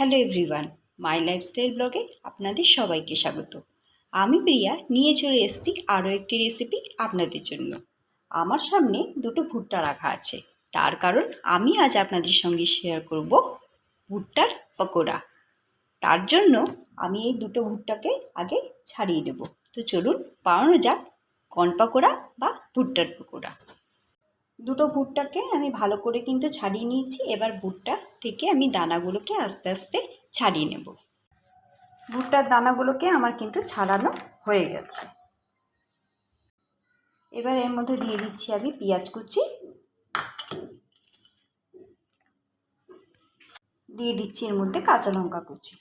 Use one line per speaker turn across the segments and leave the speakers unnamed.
Hello everyone, মাই lifestyle ব্লগে আপনাদের সবাইকে স্বাগত। আমি প্রিয়া, নিয়ে চলে এসেছি আরও একটি রেসিপি আপনাদের জন্য। আমার সামনে দুটো ভুট্টা রাখা আছে। তার কারণ আমি আজ আপনাদের সঙ্গে শেয়ার করব ভুট্টার পকোড়া। তার জন্য আমি এই দুটো ভুট্টাকে আগে ছাড়িয়ে নেব। তো চলুন বানানো যাক কর্ন পকোড়া বা ভুট্টার পকোড়া। দুটো ভুট্টাকে আমি ভালো করে কিন্তু ছাড়িয়ে নিয়েছি। এবার ভুট্টা থেকে আমি দানাগুলোকে আস্তে আস্তে ছাড়িয়ে নেব। ভুট্টার দানাগুলোকে আমার কিন্তু ছাড়ানো হয়ে গেছে। এবার এর মধ্যে দিয়ে দিচ্ছি আমি পেঁয়াজ কুচি। দিয়ে দিচ্ছি এর মধ্যে কাঁচা লঙ্কা কুচি।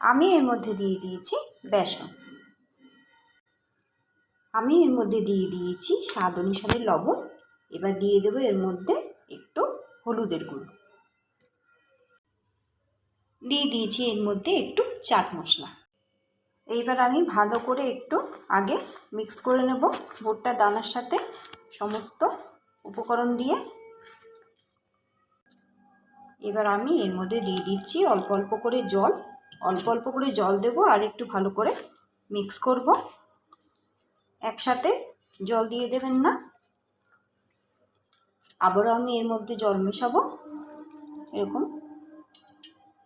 আমি এর মধ্যে দিয়ে দিয়েছি বেসন। আমি এর মধ্যে দিয়ে দিয়েছি স্বাদ অনুসারে লবণ। এবার দিয়ে দেবো এর মধ্যে একটু হলুদের গুঁড়ো। দিয়ে দিয়েছি এর মধ্যে একটু চাট মশলা। এইবার আমি ভালো করে একটু আগে মিক্স করে নেব ভুট্টা, দানার সাথে সমস্ত উপকরণ দিয়ে। এবার আমি এর মধ্যে দিয়ে দিচ্ছি অল্প অল্প করে জল। অল্প অল্প করে জল দেব আর একটু ভালো করে মিক্স করব। একসাথে জল দিয়ে দেবেন না। আবারও আমি এর মধ্যে জল মেশাবো। এরকম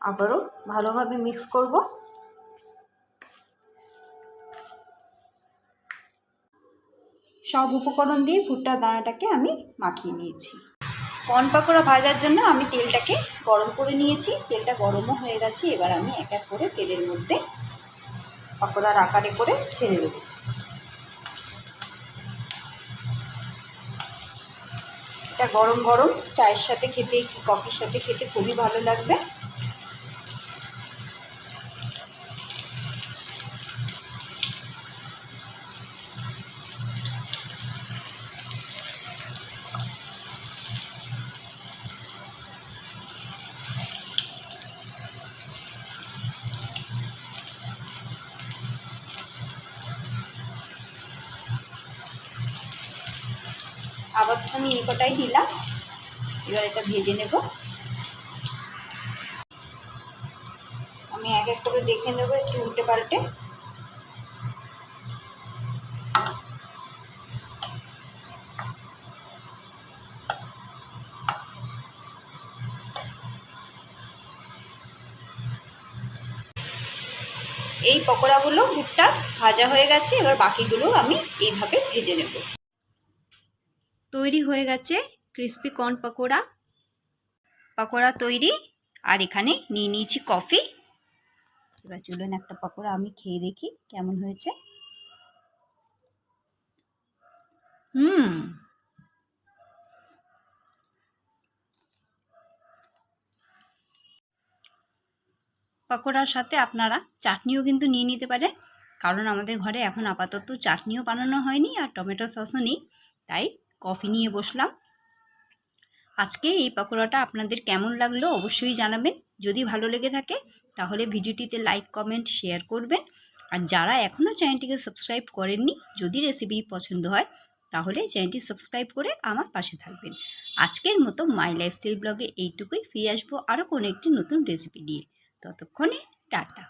আবারও ভালোভাবে মিক্স করব। সব উপকরণ দিয়ে ভুট্টার দানাটাকে আমি মাখিয়ে নিয়েছি। কর্ন পাকোড়া ভাজার জন্য আমি তেলটাকে গরম করে নিয়েছি। তেলটা গরমও হয়ে গেছে। এবার আমি এক এক করে তেলের মধ্যে পাকোড়ার আকারে করে ছেড়ে দেবো। এটা গরম গরম চায়ের সাথে খেতে কি কফির সাথে খেতে খুবই ভালো লাগবে। আবার আমি এই কটাই দিলাম। এবার এটা ভেজে নেব। আমি এক এক করে দেখে নেব একটু উল্টে পাল্টে। এই পকোড়াগুলো ভুট্টা ভাজা হয়ে গেছে, এবার বাকিগুলো আমি এইভাবে ভেজে নেব। তৈরি হয়ে গেছে ক্রিস্পি কর্ন পকোড়া। পকোড়া তৈরি। আর এখানে নিয়ে নিয়েছি কফি। এবার চলুন একটা পকোড়া আমি খেয়ে দেখি কেমন হয়েছে। হুম। পকোড়ার সাথে আপনারা চাটনিও কিন্তু নিয়ে নিতে পারেন। কারণ আমাদের ঘরে এখন আপাতত চাটনিও বানানো হয়নি আর টমেটো সসও নেই। তাই কফি নিয়ে বসলাম। আজকে এই পকোড়াটা আপনাদের কেমন লাগল অবশ্যই জানাবেন। যদি ভালো লেগে থাকে, তাহলে ভিডিওটিতে লাইক কমেন্ট শেয়ার করবেন। আর যারা এখনও চ্যানেলটিকে সাবস্ক্রাইব করেননি, যদি রেসিপি পছন্দ হয়, তাহলে চ্যানেলটি সাবস্ক্রাইব করে আমার পাশে থাকবেন। আজকের মতো মাই লাইফস্টাইল ব্লগে এইটুকুই। ফিরে আসব আরও কোনো একটি নতুন রেসিপি নিয়ে। ততক্ষণে টাটা।